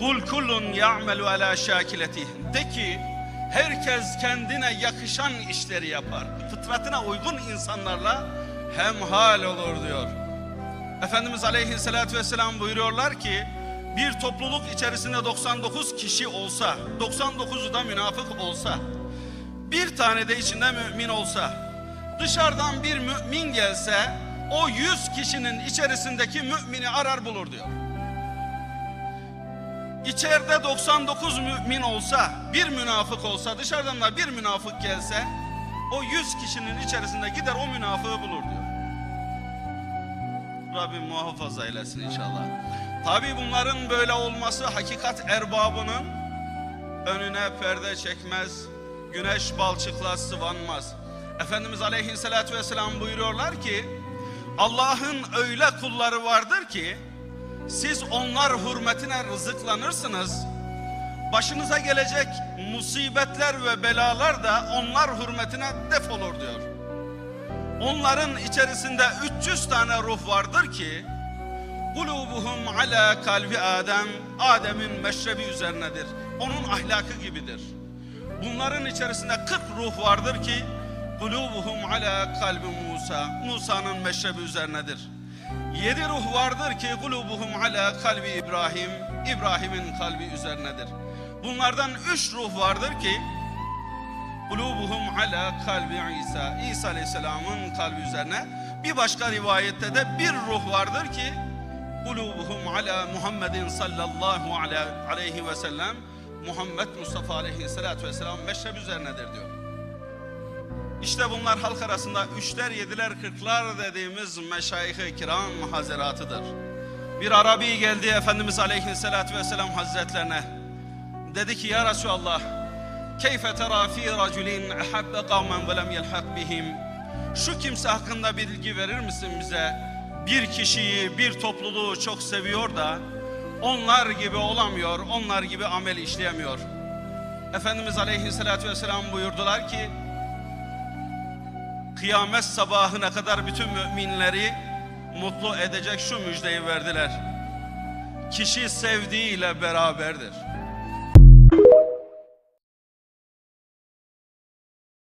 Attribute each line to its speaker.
Speaker 1: Kul kullun ya'melu ala şakileti. De ki herkes kendine yakışan işleri yapar. Fıtratına uygun insanlarla hemhal olur diyor. Efendimiz Aleyhisselatü Vesselam buyuruyorlar ki bir topluluk içerisinde 99 kişi olsa, 99'u da münafık olsa, bir tane de içinde mümin olsa, dışarıdan bir mümin gelse o 100 kişinin içerisindeki mümini arar bulur diyor. İçeride 99 mümin olsa, bir münafık olsa, dışarıdan da bir münafık gelse, o 100 kişinin içerisinde gider o münafığı bulur diyor. Rabbim muhafaza eylesin inşallah. Tabi bunların böyle olması hakikat erbabının önüne perde çekmez, güneş balçıkla sıvanmaz. Efendimiz Aleyhisselatü Vesselam buyuruyorlar ki, Allah'ın öyle kulları vardır ki, siz onlar hürmetine rızıklanırsınız. Başınıza gelecek musibetler ve belalar da onlar hürmetine defolur diyor. Onların içerisinde 300 tane ruh vardır ki Kulubuhum ala kalbi Adem Adem'in meşrebi üzerinedir. Onun ahlakı gibidir. Bunların içerisinde 40 ruh vardır ki Kulubuhum ala kalbi Musa Musa'nın meşrebi üzerinedir. Yedi ruh vardır ki kulubuhum ala kalbi İbrahim İbrahim'in kalbi üzerinedir. Bunlardan üç ruh vardır ki kulubuhum ala kalbi İsa İsa Aleyhisselam'ın kalbi üzerine. Bir başka rivayette de bir ruh vardır ki kulubuhum ala Muhammedin sallallahu aleyhi ve sellem Muhammed Mustafa aleyhissalatu vesselam meşrep üzerinedir diyor. İşte bunlar halk arasında üçler, yediler, kırklar dediğimiz meşayih-i kiram hazeratıdır. Bir Arabi geldi Efendimiz Aleyhisselatü Vesselam Hazretlerine. Dedi ki ya Resulallah, keyfe tera fi raculin ahabbe kavmen ve lem yelhak bihim. Şu kimse hakkında bilgi verir misin bize? Bir kişiyi, bir topluluğu çok seviyor da onlar gibi olamıyor, onlar gibi amel işleyemiyor. Efendimiz Aleyhisselatü Vesselam buyurdular ki, kıyamet sabahına kadar bütün müminleri mutlu edecek şu müjdeyi verdiler. Kişi sevdiğiyle beraberdir.